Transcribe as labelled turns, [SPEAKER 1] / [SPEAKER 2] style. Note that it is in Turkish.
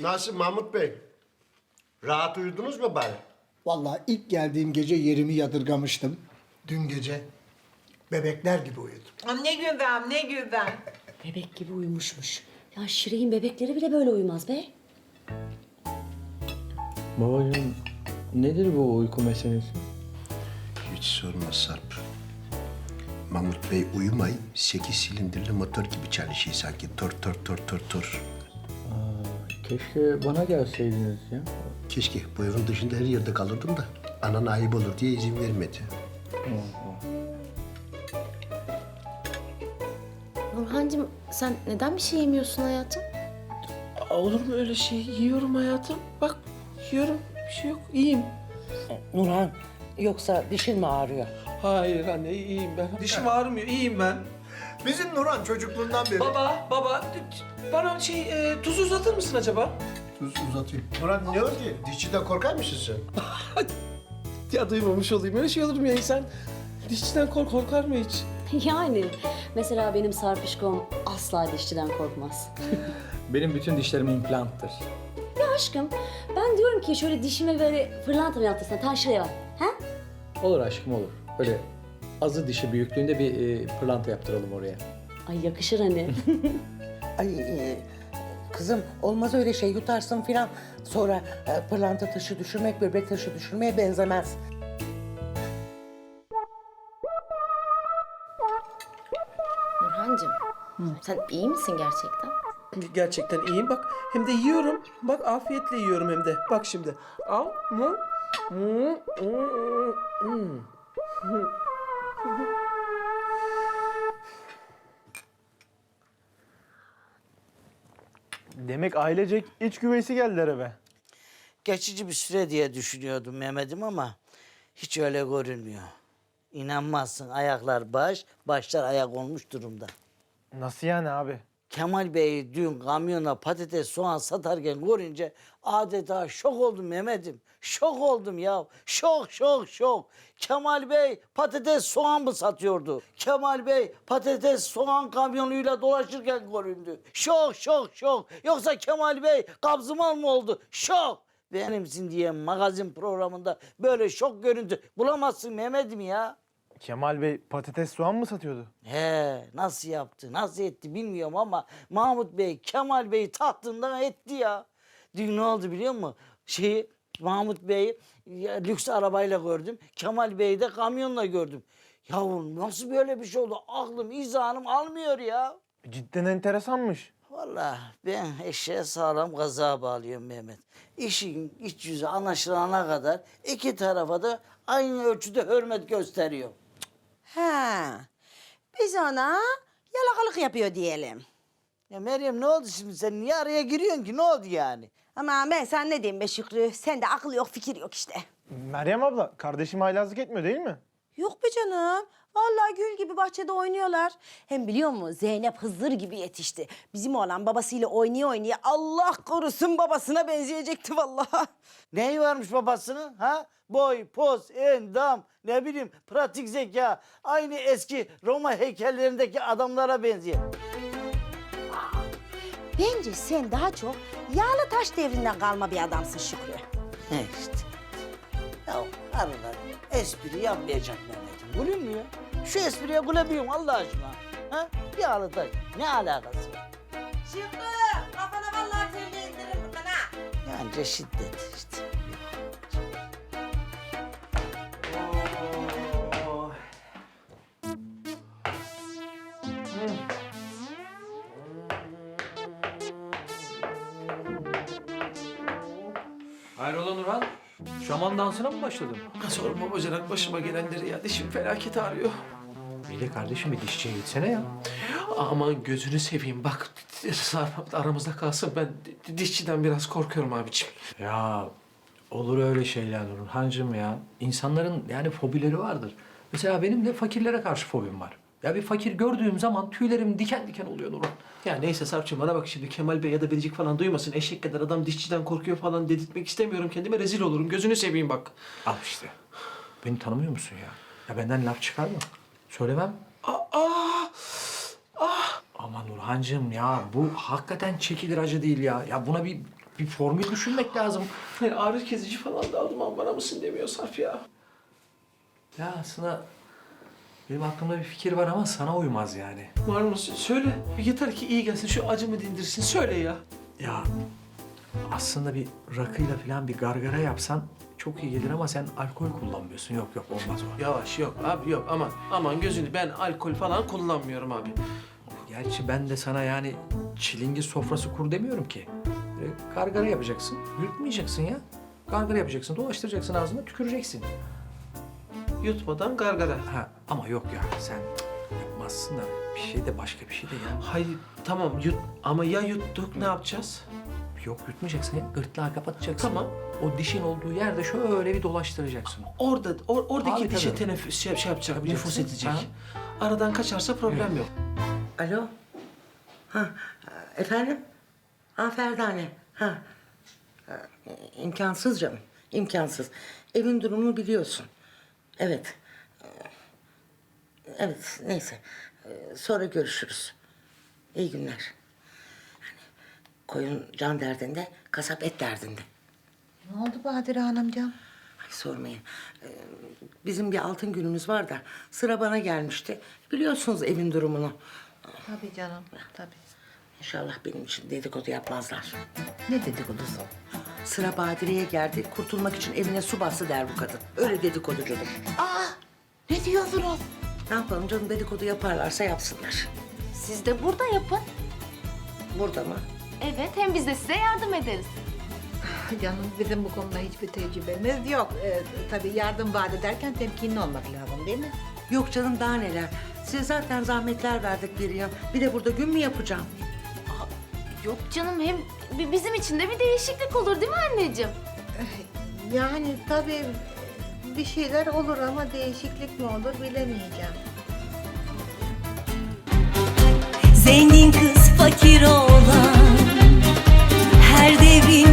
[SPEAKER 1] Nasıl Mahmut Bey? Rahat uyudunuz mu bari?
[SPEAKER 2] Vallahi ilk geldiğim gece yerimi yadırgamıştım. Dün gece bebekler gibi uyudum.
[SPEAKER 3] Aa, Ne güven, ne güven.
[SPEAKER 4] Bebek gibi uyumuşmuş. Ya Şirek'in bebekleri bile böyle uyumaz be.
[SPEAKER 5] Babacığım nedir bu uyku meselesi?
[SPEAKER 1] Hiç sorma Sarp. Mahmut Bey uyumay, sekiz silindirli motor gibi çalışıyor sanki. Tor tor tor tor tor.
[SPEAKER 5] Keşke bana gelseydiniz ya.
[SPEAKER 1] Keşke bu evin dışında her yerde kalırdım da anan ayıp olur diye izin vermedi.
[SPEAKER 6] Nurhancığım sen neden bir şey yemiyorsun hayatım?
[SPEAKER 7] Aa, Olur mu öyle şey? Yiyorum hayatım. Bak yiyorum. Bir şey yok. İyiyim.
[SPEAKER 8] Nurhan yoksa dişin mi ağrıyor?
[SPEAKER 7] Hayır anne iyiyim ben. Dişim ağrımıyor. iyiyim ben.
[SPEAKER 2] Bizim Nurhan çocukluğundan beri...
[SPEAKER 7] Baba, baba bana şey e, tuzu uzatır mısın acaba?
[SPEAKER 2] Tuz uzatayım.
[SPEAKER 1] Murat ne oldu? Dişçiden korkar mısın sen?
[SPEAKER 7] Ya duymamış olayım. Öyle şey olur mu ya insan? Dişçiden kork korkar mı hiç?
[SPEAKER 4] Yani mesela benim Sarpişkom asla dişçiden korkmaz.
[SPEAKER 5] Benim bütün dişlerim implanttır.
[SPEAKER 4] Ya aşkım ben diyorum ki şöyle dişime böyle fırlanta mı yaptırsana taşraya bak. Ha?
[SPEAKER 5] Olur aşkım olur. Böyle azı dişi büyüklüğünde bir e, pırlanta yaptıralım oraya.
[SPEAKER 4] Ay yakışır hani.
[SPEAKER 8] Ay e, kızım olmaz öyle şey yutarsın filan. Sonra e, pırlanta taşı düşürmek böbrek taşı düşürmeye benzemez.
[SPEAKER 6] Nurhancığım sen iyi misin gerçekten?
[SPEAKER 7] Gerçekten iyiyim bak. Hem de yiyorum. Bak afiyetle yiyorum hem de. Bak şimdi. Al. Hı. Hı. Hı. Hı.
[SPEAKER 5] Demek ailecek iç güveysi geldiler eve.
[SPEAKER 9] Geçici bir süre diye düşünüyordum Mehmet'im ama hiç öyle görünmüyor. İnanmazsın ayaklar baş, başlar ayak olmuş durumda.
[SPEAKER 5] Nasıl yani abi?
[SPEAKER 9] Kemal Bey'i dün kamyona patates, soğan satarken görünce adeta şok oldum Mehmet'im. Şok oldum ya. Şok, şok, şok. Kemal Bey patates, soğan mı satıyordu? Kemal Bey patates, soğan kamyonuyla dolaşırken göründü. Şok, şok, şok. Yoksa Kemal Bey kabzımal mı oldu? Şok. Benimsin diye magazin programında böyle şok görüntü bulamazsın Mehmet'im ya.
[SPEAKER 5] Kemal Bey patates soğan mı satıyordu?
[SPEAKER 9] He nasıl yaptı, nasıl etti bilmiyorum ama Mahmut Bey Kemal Bey tahtından etti ya. Dün ne oldu biliyor musun? Şeyi Mahmut Bey'i ya, lüks arabayla gördüm. Kemal Bey'i de kamyonla gördüm. Yavrum nasıl böyle bir şey oldu? Aklım, izanım almıyor ya.
[SPEAKER 5] Cidden enteresanmış.
[SPEAKER 9] Vallahi ben eşeğe sağlam kaza bağlıyorum Mehmet. İşin iç yüzü anlaşılana kadar iki tarafa da aynı ölçüde hürmet gösteriyor.
[SPEAKER 10] Ha. Biz ona yalakalık yapıyor diyelim.
[SPEAKER 9] Ya Meryem ne oldu şimdi sen niye araya giriyorsun ki ne oldu yani?
[SPEAKER 10] Ama ben sen ne diyeyim be Şükrü? Sende akıl yok, fikir yok işte.
[SPEAKER 5] Meryem abla kardeşim haylazlık etmiyor değil mi?
[SPEAKER 10] Yok be canım. Vallahi gül gibi bahçede oynuyorlar. Hem biliyor musun Zeynep Hızır gibi yetişti. Bizim oğlan babasıyla oynaya oynaya Allah korusun babasına benzeyecekti vallahi.
[SPEAKER 9] Neyi varmış babasının ha? Boy, poz, endam, ne bileyim pratik zeka. Aynı eski Roma heykellerindeki adamlara benziyor.
[SPEAKER 10] Bence sen daha çok yağlı taş devrinden kalma bir adamsın Şükrü.
[SPEAKER 9] İşte. Ya arılar espri yapmayacak Mehmet'im. Gülün mü ya? Şu espriye gülemiyorum Allah aşkına. Ha? Yağlı taş. Ne alakası var?
[SPEAKER 10] Şükrü kafana vallahi telli indirim buradan ha.
[SPEAKER 9] Yani şiddet işte.
[SPEAKER 11] Hayrola Nurhan? Şaman dansına mı başladın?
[SPEAKER 7] Sorma bacanak başıma gelenleri ya. Dişim felaket ağrıyor.
[SPEAKER 11] İyi de kardeşim bir dişçiye gitsene ya.
[SPEAKER 7] Aman gözünü seveyim bak Sarp aramızda kalsın ben di- dişçiden biraz korkuyorum abiciğim.
[SPEAKER 11] Ya olur öyle şeyler Nurhancığım ya. İnsanların yani fobileri vardır. Mesela benim de fakirlere karşı fobim var. Ya bir fakir gördüğüm zaman tüylerim diken diken oluyor Nurhan.
[SPEAKER 7] Ya neyse Sarp'cığım bana bak şimdi Kemal Bey ya da Biricik falan duymasın. Eşek kadar adam dişçiden korkuyor falan dedirtmek istemiyorum. Kendime rezil olurum. Gözünü seveyim bak.
[SPEAKER 11] Al işte. Beni tanımıyor musun ya? Ya benden laf çıkar mı? Söylemem.
[SPEAKER 7] Aa,
[SPEAKER 11] Ama Nurhancığım ya bu hakikaten çekilir acı değil ya. Ya buna bir bir formül düşünmek lazım.
[SPEAKER 7] Hayır, ağrı kesici falan da aldım ama bana mısın demiyor Sarp ya.
[SPEAKER 11] Ya aslında benim aklımda bir fikir var ama sana uymaz yani.
[SPEAKER 7] Var mı? Söyle. Yeter ki iyi gelsin. Şu acımı dindirsin. Söyle ya.
[SPEAKER 11] Ya aslında bir rakıyla falan bir gargara yapsan çok iyi gelir ama sen alkol kullanmıyorsun. Yok yok olmaz o.
[SPEAKER 7] Yavaş yok abi yok aman aman gözünü ben alkol falan kullanmıyorum abi.
[SPEAKER 11] Gerçi ben de sana yani çilingir sofrası kur demiyorum ki. Böyle gargara yapacaksın, yutmayacaksın ya. Gargara yapacaksın, dolaştıracaksın ağzına, tüküreceksin.
[SPEAKER 7] Yutmadan gargara.
[SPEAKER 11] Ha ama yok ya sen yapmazsın da bir şey de başka bir şey de ya.
[SPEAKER 7] Hayır tamam yut ama ya yuttuk ne yapacağız?
[SPEAKER 11] Yok yutmayacaksın ya, gırtlağı kapatacaksın.
[SPEAKER 7] Tamam.
[SPEAKER 11] O dişin olduğu yerde şöyle bir dolaştıracaksın.
[SPEAKER 7] Orada or- oradaki
[SPEAKER 11] Tabii,
[SPEAKER 7] dişe
[SPEAKER 11] tabii.
[SPEAKER 7] teneffüs şey, şey yapacak,
[SPEAKER 11] Yapacaksın.
[SPEAKER 7] nüfus edecek.
[SPEAKER 11] Ha.
[SPEAKER 7] Aradan kaçarsa problem yok.
[SPEAKER 8] Alo? Ha, efendim? Ha Ferdane. Ha. Ha, İmkansız canım, imkansız. Evin durumunu biliyorsun. Evet. Evet, neyse. Sonra görüşürüz. İyi günler. Koyun can derdinde, kasap et derdinde.
[SPEAKER 3] Ne oldu Badire Hanımcığım?
[SPEAKER 8] Ay sormayın. Ee, Bizim bir altın günümüz var da sıra bana gelmişti. Biliyorsunuz evin durumunu.
[SPEAKER 3] Tabii canım, tabii.
[SPEAKER 8] İnşallah benim için dedikodu yapmazlar.
[SPEAKER 3] Ne dedikodusu?
[SPEAKER 8] Sıra Badire'ye geldi. Kurtulmak için evine su bastı der bu kadın. Öyle dedikoducudur.
[SPEAKER 3] Aa, ne diyorsunuz?
[SPEAKER 8] Ne yapalım canım dedikodu yaparlarsa yapsınlar.
[SPEAKER 6] Siz de burada yapın.
[SPEAKER 8] Burada mı?
[SPEAKER 6] Evet hem biz de size yardım ederiz.
[SPEAKER 3] Canım bizim bu konuda hiçbir tecrübemiz yok. Ee, tabii yardım vaat ederken temkinli olmak lazım değil mi?
[SPEAKER 8] Yok canım daha neler. Size zaten zahmetler verdik bir yıl. Bir de burada gün mü yapacağım?
[SPEAKER 6] Yok canım hem bi- bizim için de bir değişiklik olur değil mi anneciğim?
[SPEAKER 3] Yani tabii bir şeyler olur ama değişiklik mi olur bilemeyeceğim.
[SPEAKER 12] Zengin kız fakir olan Her devir